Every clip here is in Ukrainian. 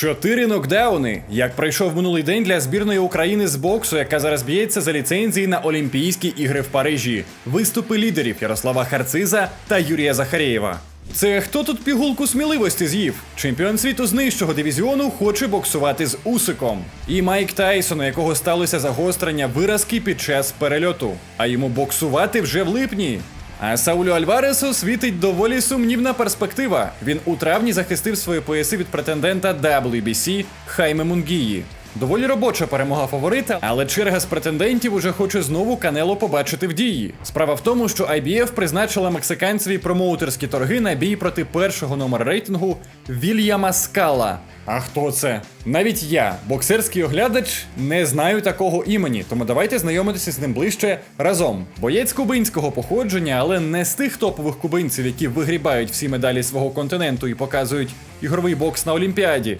Чотири нокдауни. Як пройшов минулий день для збірної України з боксу, яка зараз б'ється за ліцензії на Олімпійські ігри в Парижі. Виступи лідерів Ярослава Харциза та Юрія Захарєєва. Це хто тут пігулку сміливості з'їв? Чемпіон світу з нижчого дивізіону хоче боксувати з Усиком. І Майк Тайсон, у якого сталося загострення виразки під час перельоту. А йому боксувати вже в липні. А Саулю Альваресу світить доволі сумнівна перспектива. Він у травні захистив свої пояси від претендента WBC Хайме Мунгії. Доволі робоча перемога фаворита, але черга з претендентів уже хоче знову Канело побачити в дії. Справа в тому, що IBF призначила мексиканцеві промоутерські торги на бій проти першого номера рейтингу Вільяма Скала. А хто це? Навіть я, боксерський оглядач, не знаю такого імені, тому давайте знайомитися з ним ближче разом. Боєць кубинського походження, але не з тих топових кубинців, які вигрібають всі медалі свого континенту і показують ігровий бокс на Олімпіаді.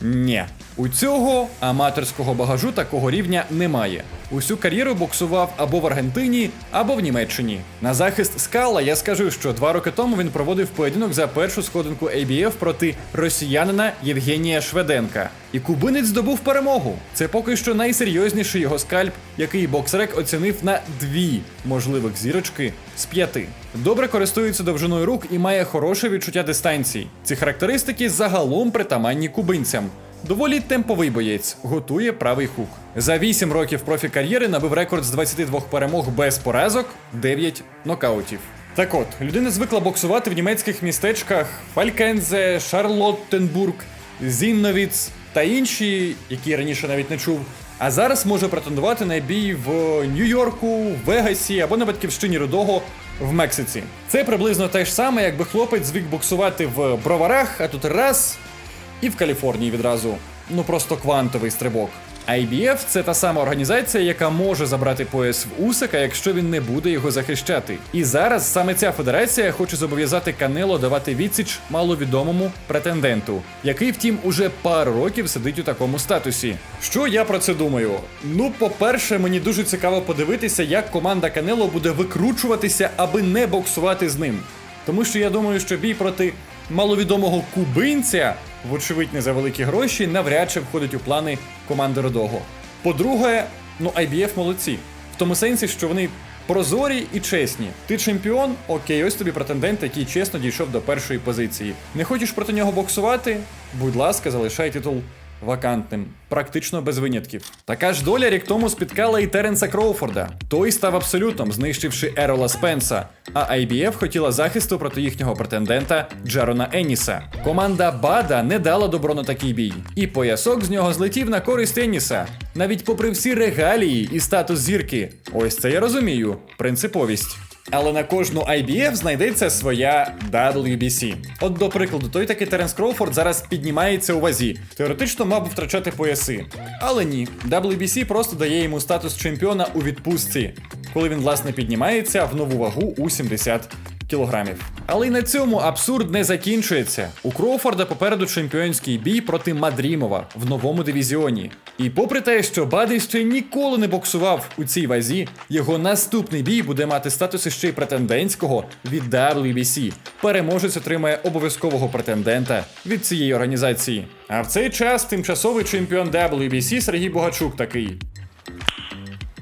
Ні, у цього аматорського багажу такого рівня немає. Усю кар'єру боксував або в Аргентині, або в Німеччині. На захист скала я скажу, що два роки тому він проводив поєдинок за першу сходинку ABF проти росіянина Євгенія Шведенка. І кубинець здобув перемогу. Це поки що найсерйозніший його скальп, який боксрек оцінив на дві можливих зірочки з п'яти. Добре користується довжиною рук і має хороше відчуття дистанцій. Ці характеристики загалом притаманні кубинцям. Доволі темповий боєць, готує правий хук. За 8 років профі-кар'єри набив рекорд з 22 перемог без поразок, 9 нокаутів. Так от, людина звикла боксувати в німецьких містечках Фалькензе, Шарлоттенбург, Зінновіц та інші, які раніше навіть не чув. А зараз може претендувати на бій в Нью-Йорку, Вегасі або на батьківщині Рудого в Мексиці. Це приблизно те ж саме, якби хлопець звик боксувати в броварах, а тут раз і в Каліфорнії відразу. Ну просто квантовий стрибок. IBF – це та сама організація, яка може забрати пояс в Усика, якщо він не буде його захищати. І зараз саме ця федерація хоче зобов'язати Канело давати відсіч маловідомому претенденту, який, втім, уже пару років сидить у такому статусі. Що я про це думаю? Ну, по-перше, мені дуже цікаво подивитися, як команда Канело буде викручуватися, аби не боксувати з ним. Тому що я думаю, що бій проти маловідомого кубинця, вочевидь, не за великі гроші, навряд чи входить у плани команди Родого. По-друге, ну IBF молодці. В тому сенсі, що вони прозорі і чесні. Ти чемпіон, окей, ось тобі претендент, який чесно дійшов до першої позиції. Не хочеш проти нього боксувати? Будь ласка, залишай титул вакантним, практично без винятків. Така ж доля рік тому спіткала і Теренса Кроуфорда. Той став абсолютом, знищивши Ерола Спенса. А IBF хотіла захисту проти їхнього претендента Джерона Еніса. Команда Бада не дала добро на такий бій, і поясок з нього злетів на користь Еніса. Навіть попри всі регалії і статус зірки. Ось це я розумію. Принциповість. Але на кожну IBF знайдеться своя WBC. От, до прикладу, той такий Теренс Кроуфорд зараз піднімається у вазі. Теоретично мав би втрачати пояси. Але ні, WBC просто дає йому статус чемпіона у відпустці, коли він, власне, піднімається в нову вагу у 70 кілограмів. Але й на цьому абсурд не закінчується. У Кроуфорда попереду чемпіонський бій проти Мадрімова в новому дивізіоні. І попри те, що Бади ще ніколи не боксував у цій вазі, його наступний бій буде мати статус ще й претендентського від WBC. Переможець отримає обов'язкового претендента від цієї організації. А в цей час тимчасовий чемпіон WBC Сергій Богачук такий.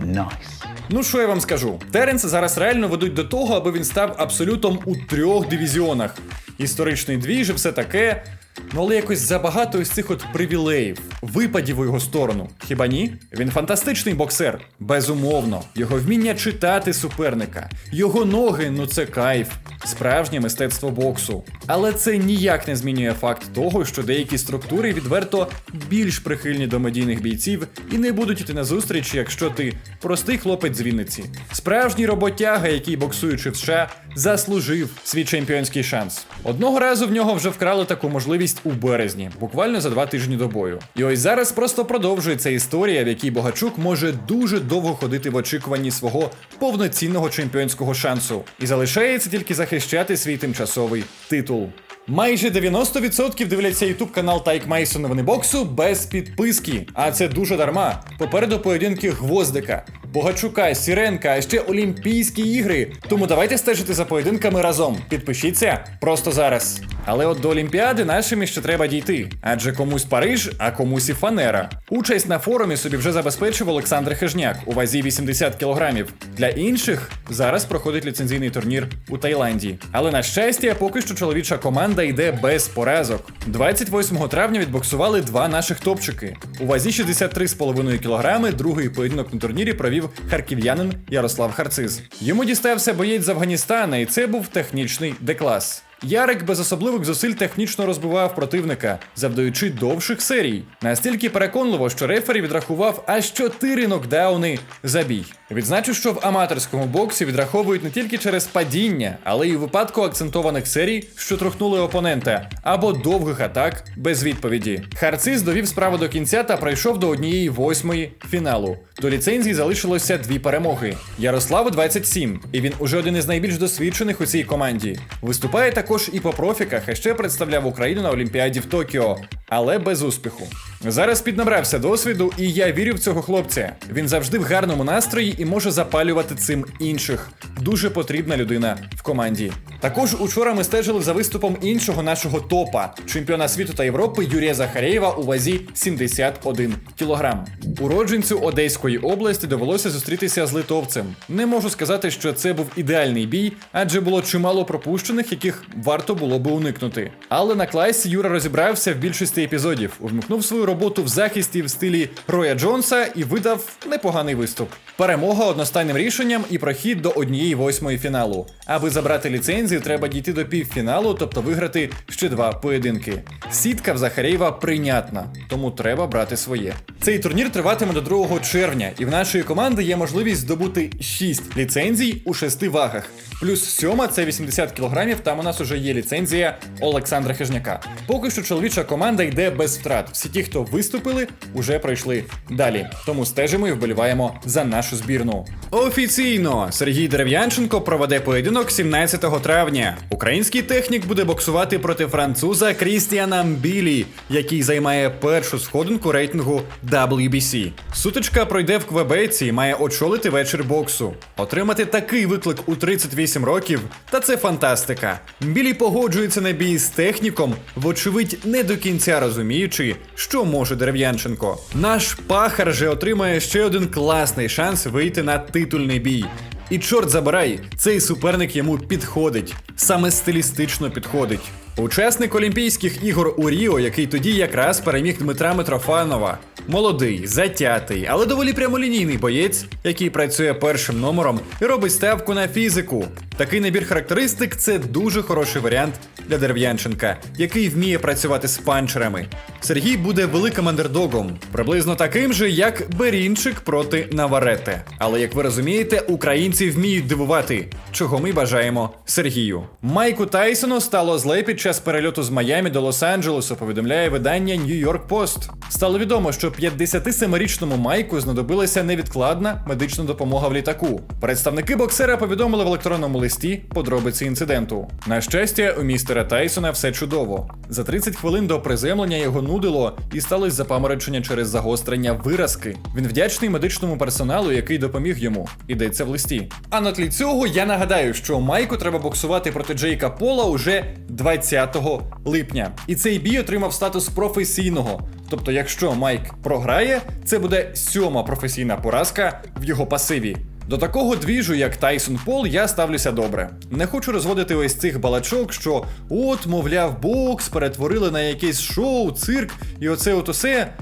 Nice. Ну що я вам скажу? Теренса зараз реально ведуть до того, аби він став абсолютом у трьох дивізіонах. Історичний двіж і все таке. Ну але якось забагато із цих от привілеїв, випадів у його сторону. Хіба ні? Він фантастичний боксер, безумовно. Його вміння читати суперника, його ноги, ну це кайф, справжнє мистецтво боксу. Але це ніяк не змінює факт того, що деякі структури відверто більш прихильні до медійних бійців і не будуть іти на зустріч, якщо ти простий хлопець з Вінниці. Справжній роботяга, який боксуючи в США, заслужив свій чемпіонський шанс. Одного разу в нього вже вкрали таку можливість у березні, буквально за два тижні до бою. І ось зараз просто продовжується історія, в якій Богачук може дуже довго ходити в очікуванні свого повноцінного чемпіонського шансу, і залишається тільки захищати свій тимчасовий титул. Майже 90% дивляться ютуб канал Тайк Мейсон новини боксу без підписки, а це дуже дарма. Попереду поєдинки Гвоздика, Богачука, Сіренка, а ще Олімпійські ігри. Тому давайте стежити за поєдинками разом. Підпишіться просто зараз. Але от до Олімпіади нашим ще треба дійти, адже комусь Париж, а комусь і фанера. Участь на форумі собі вже забезпечив Олександр Хижняк у вазі 80 кілограмів. Для інших зараз проходить ліцензійний турнір у Таїланді. Але на щастя, поки що чоловіча команда йде без поразок. 28 травня відбоксували два наших топчики. У вазі 63,5 кілограми другий поєдинок на турнірі провів харків'янин Ярослав Харциз. Йому дістався боєць з Афганістана, і це був технічний деклас. Ярик без особливих зусиль технічно розбивав противника, завдаючи довших серій. Настільки переконливо, що рефері відрахував аж 4 нокдауни за бій. Відзначу, що в аматорському боксі відраховують не тільки через падіння, але й у випадку акцентованих серій, що трухнули опонента, або довгих атак без відповіді. Харциз довів справу до кінця та пройшов до однієї восьмої фіналу. До ліцензії залишилося дві перемоги. Ярославу 27, і він уже один із найбільш досвідчених у цій команді. Виступає також і по профіках, ще представляв Україну на Олімпіаді в Токіо, але без успіху. Зараз піднабрався досвіду, і я вірю в цього хлопця. Він завжди в гарному настрої і може запалювати цим інших. Дуже потрібна людина в команді. Також учора ми стежили за виступом іншого нашого топа, чемпіона світу та Європи Юрія Захарєєва у вазі 71 кілограм. Уродженцю Одеської області довелося зустрітися з литовцем. Не можу сказати, що це був ідеальний бій, адже було чимало пропущених, яких варто було би уникнути. Але на класі Юра розібрався в більшості епізодів, увімкнув свою роботу в захисті в стилі Роя Джонса і видав непоганий виступ. Перемога одностайним рішенням і прохід до однієї восьмої фіналу. Аби забрати ліцензію, треба дійти до півфіналу, тобто виграти ще два поєдинки. Сітка в Захарєєва прийнятна, тому треба брати своє. Цей турнір триватиме до 2 червня, і в нашої команди є можливість здобути 6 ліцензій у 6 вагах. Плюс сьома це 80 кілограмів, там у нас уже є ліцензія Олександра Хижняка. Поки що чоловіча команда йде без втрат. Всі ті, хто виступили, уже пройшли далі. Тому стежимо і вболіваємо за нашу збірну. Офіційно Сергій Дерев'янченко проведе поєдинок 17 травня. Український технік буде боксувати проти француза Крістіана Мбілі, який займає першу сходинку рейтингу WBC. Сутичка пройде в Квебеці і має очолити вечір боксу. Отримати такий виклик у 38 років, та це фантастика. Мбілі погоджується на бій з техніком, вочевидь, не до кінця розуміючи, що може Дерев'янченко. Наш пахар же отримає ще один класний шанс вийти на титульний бій. І чорт забирай, цей суперник йому підходить, саме стилістично підходить. Учасник Олімпійських ігор у Ріо, який тоді якраз переміг Дмитра Митрофанова. Молодий, затятий, але доволі прямолінійний боєць, який працює першим номером і робить ставку на фізику. Такий набір характеристик це дуже хороший варіант для Дерев'янченка, який вміє працювати з панчерами. Сергій буде великим андердогом, приблизно таким же, як Берінчик проти Наварете. Але як ви розумієте, українці вміють дивувати, чого ми бажаємо Сергію. Майку Тайсону стало зле під час перельоту з Майамі до Лос-Анджелесу, повідомляє видання New York Post. Стало відомо, що 57-річному Майку знадобилася невідкладна медична допомога в літаку. Представники боксера повідомили в електронному листі подробиці інциденту. На щастя, у містера Тайсона все чудово. За 30 хвилин до приземлення його нудило і сталося запаморочення через загострення виразки. Він вдячний медичному персоналу, який допоміг йому. Йдеться в листі. А на тлі цього я нагадаю, що Майку треба боксувати проти Джейка Пола уже 20 липня. І цей бій отримав статус професійного. Тобто, якщо Майк програє, це буде сьома професійна поразка в його пасиві. До такого двіжу, як Тайсон Пол, я ставлюся добре. Не хочу розводити ось цих балачок, що от, мовляв, бокс перетворили на якесь шоу, цирк, і оце от усе.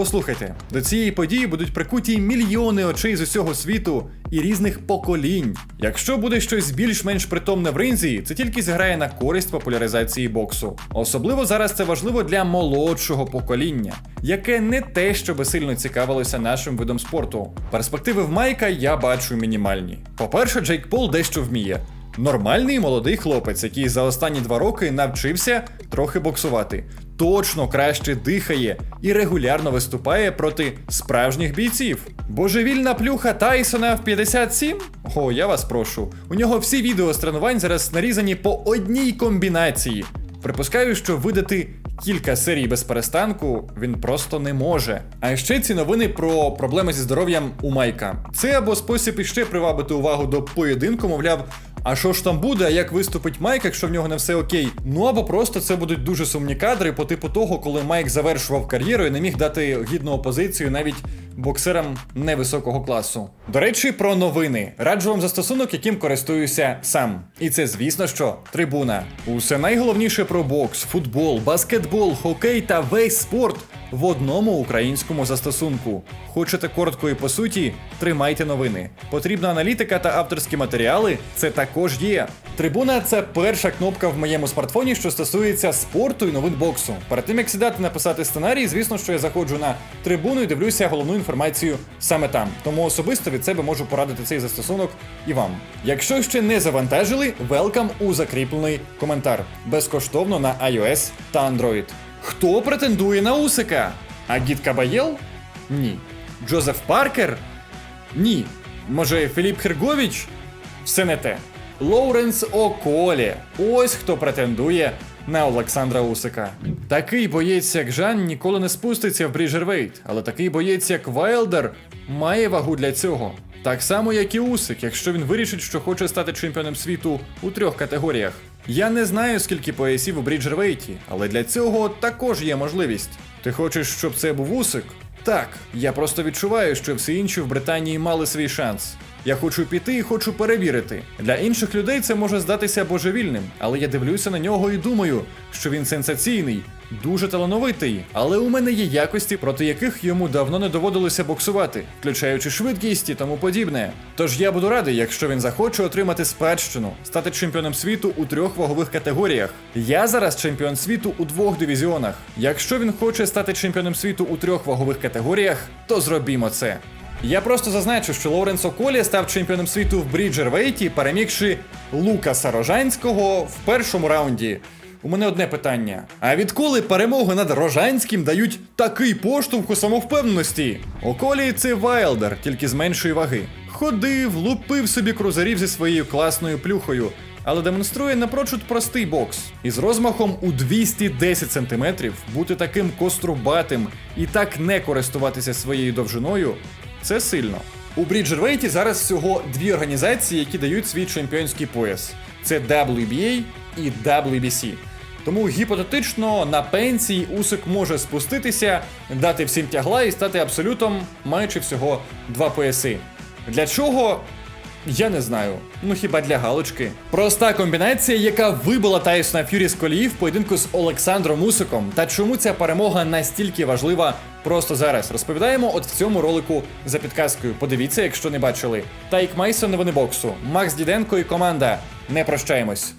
Послухайте, до цієї події будуть прикуті мільйони очей з усього світу і різних поколінь. Якщо буде щось більш-менш притомне в ринзі, це тільки зіграє на користь популяризації боксу. Особливо зараз це важливо для молодшого покоління, яке не те, щоби сильно цікавилося нашим видом спорту. Перспективи в Майка я бачу мінімальні. По-перше, Джейк Пол дещо вміє. Нормальний молодий хлопець, який за останні два роки навчився трохи боксувати. Точно краще дихає і регулярно виступає проти справжніх бійців. Божевільна плюха Тайсона в 57? О, я вас прошу. У нього всі відео з тренувань зараз нарізані по одній комбінації. Припускаю, що видати кілька серій без перестанку він просто не може. А ще ці новини про проблеми зі здоров'ям у Майка. Це або спосіб іще привабити увагу до поєдинку, мовляв. А що ж там буде, а як виступить Майк, якщо в нього не все окей? Ну або просто це будуть дуже сумні кадри по типу того, коли Майк завершував кар'єру і не міг дати гідну опозицію навіть боксерам невисокого класу. До речі, про новини. Раджу вам застосунок, яким користуюся сам. І це, звісно, що трибуна. Усе найголовніше про бокс, футбол, баскетбол, хокей та весь спорт в одному українському застосунку. Хочете коротко і по суті? Тримайте новини. Потрібна аналітика та авторські матеріали. Це також є. Трибуна це перша кнопка в моєму смартфоні, що стосується спорту і новин боксу. Перед тим як сідати написати сценарій, звісно, що я заходжу на трибуну і дивлюся головну інформацію саме там. Тому особисто від себе можу порадити цей застосунок і вам. Якщо ще не завантажили, велкам у закріплений коментар безкоштовно на iOS та Android. Хто претендує на Усика? Агіт Кабаєл? Ні. Джозеф Паркер? Ні. Може, Філіп Херговіч? Все не те. Лоуренс Околі. Ось хто претендує на Олександра Усика. Такий боєць, як Жан, ніколи не спуститься в Бріджервейт, але такий боєць, як Вайлдер, має вагу для цього. Так само, як і Усик, якщо він вирішить, що хоче стати чемпіоном світу у трьох категоріях. Я не знаю, скільки поясів у Бріджервейті, але для цього також є можливість. Ти хочеш, щоб це був Усик? Так, я просто відчуваю, що всі інші в Британії мали свій шанс. Я хочу піти і хочу перевірити. Для інших людей це може здатися божевільним, але я дивлюся на нього і думаю, що він сенсаційний, дуже талановитий, але у мене є якості, проти яких йому давно не доводилося боксувати, включаючи швидкість і тому подібне. Тож я буду радий, якщо він захоче отримати спадщину, стати чемпіоном світу у трьох вагових категоріях. Я зараз чемпіон світу у двох дивізіонах. Якщо він хоче стати чемпіоном світу у трьох вагових категоріях, то зробімо це. Я просто зазначу, що Лоуренс Околі став чемпіоном світу в Бріджервейті, перемігши Лукаса Рожанського в першому раунді. У мене одне питання: а відколи перемоги над Рожанським дають такий поштовх у самовпевненості? Околі це Вайлдер, тільки з меншої ваги. Ходив, лупив собі крузарів зі своєю класною плюхою, але демонструє напрочуд простий бокс. Із розмахом у 210 см бути таким кострубатим і так не користуватися своєю довжиною це сильно. У Бріджервейті зараз всього дві організації, які дають свій чемпіонський пояс: це WBA і WBC. Тому гіпотетично на пенсії Усик може спуститися, дати всім тягла і стати абсолютом, маючи всього два пояси. Для чого? Я не знаю. Ну хіба для галочки. Проста комбінація, яка вибила Тайсона Ф'юрі з колії в поєдинку з Олександром Усиком. Та чому ця перемога настільки важлива просто зараз? Розповідаємо от в цьому ролику за підказкою. Подивіться, якщо не бачили. Тайк Майсон, новини боксу, Макс Діденко і команда. Не прощаємось.